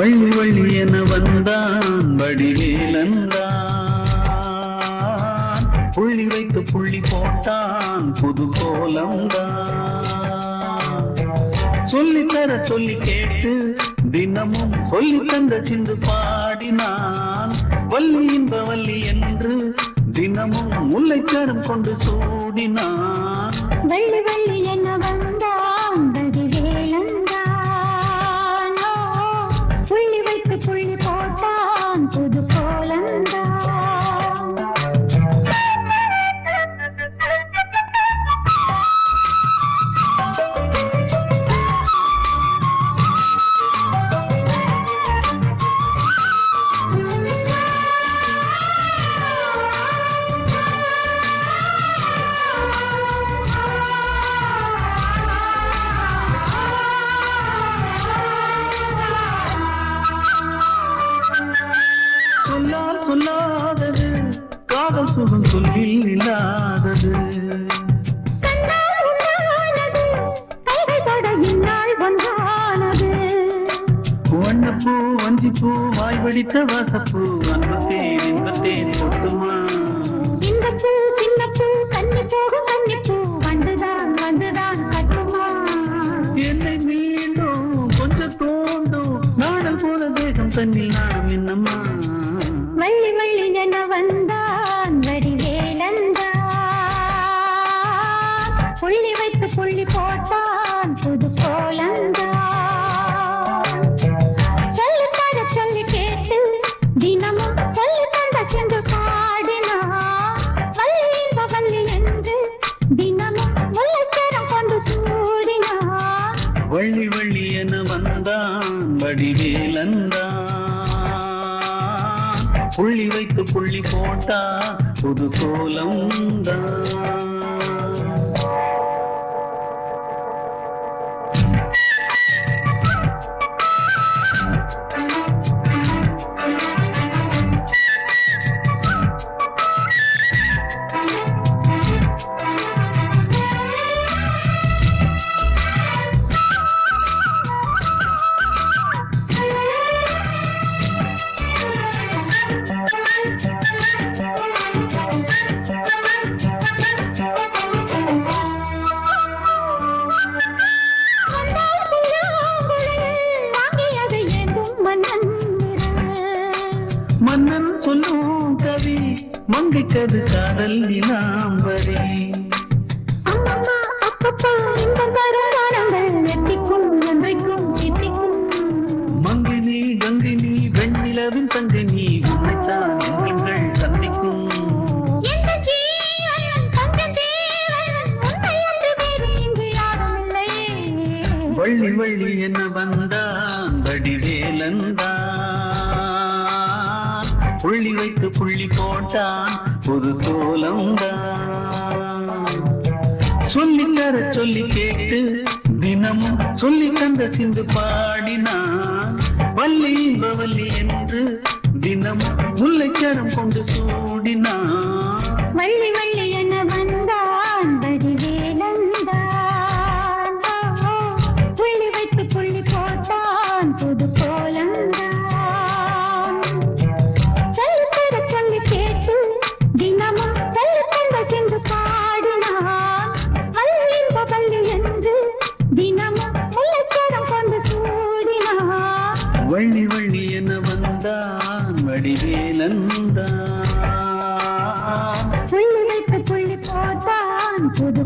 தமிழ் வழி என வந்தான் வடிவேலந்தான். புள்ளி வைத்து புள்ளி போட்டான் புது கோலம்தான் சொல்லித்தர சொல்லி கேட்டு தினமும் சொல்லி தந்த சிந்து பாடினான். வள்ளி இன்ப வள்ளி என்று தினமும் முல்லைக்காரம் கொண்டு சூடினான். வள்ளி வள்ளி என சுகம் சொல்லில் இல்லாதது வண்ணப்பூ வஞ்சிப்பூ வாய் வடித்த வாசப்பூ அன்பத்தேன் இன்பத்தேன் கொட்டுமா இந்த பூ சின்ன பூ கன்னி போகும் கன்னி பூ வந்துதான் வந்துதான் கட்டுமா. என்னை மீண்டும் கொஞ்சம் தோண்டும் நாடல் போல தேகம் தண்ணில் நாடும் என்னம்மா. வள்ளி வள்ளி என வந்தான் புள்ளி வைத்து புள்ளி போட்டான் புது கோலந்தான். சொல்லி தர சொல்லி கேட்டு தினமும் சொல்லி தந்த சென்று பாடினா வள்ளி இன்ப வள்ளி என்று தினமும் முல்லைச்சரம் கொண்டு சூடினான் வள்ளி வள்ளி என வந்தான் வடிவேலந்தான். புள்ளி வைத்து புள்ளி போட்டா புது கோலம்தான் வந்தால் மன்னன் சொல்லும் கவி மங்கைக்கது காதல் என்றைக்கும் எட்டிக்கும். மங்கினி கங்கினி வெண்ணிலவின் தங்கினி உன்னைத்தான் என் கண்கள் சந்திக்கும். வள்ளி வள்ளி என்ன வந்தான் வடிவேலந்தான் புள்ளி வைத்து புள்ளி போட்டான். புது கோலம்தான் சொல்லி தர சொல்லி கேட்டு தினமும் சொல்லி தந்த சிந்து பாடினான். வள்ளி இன்ப வள்ளி என்று தினமும் முல்லைக்கரம் கொண்டு சூடினான். வள்ளி வள்ளி என்று தினமா முல்லைச்சரம் கொண்டு சூடினா. வள்ளி வள்ளி என வந்தான் வடிவேலன் தான் சொல்லி வைத்து சொல்லி போதான் புது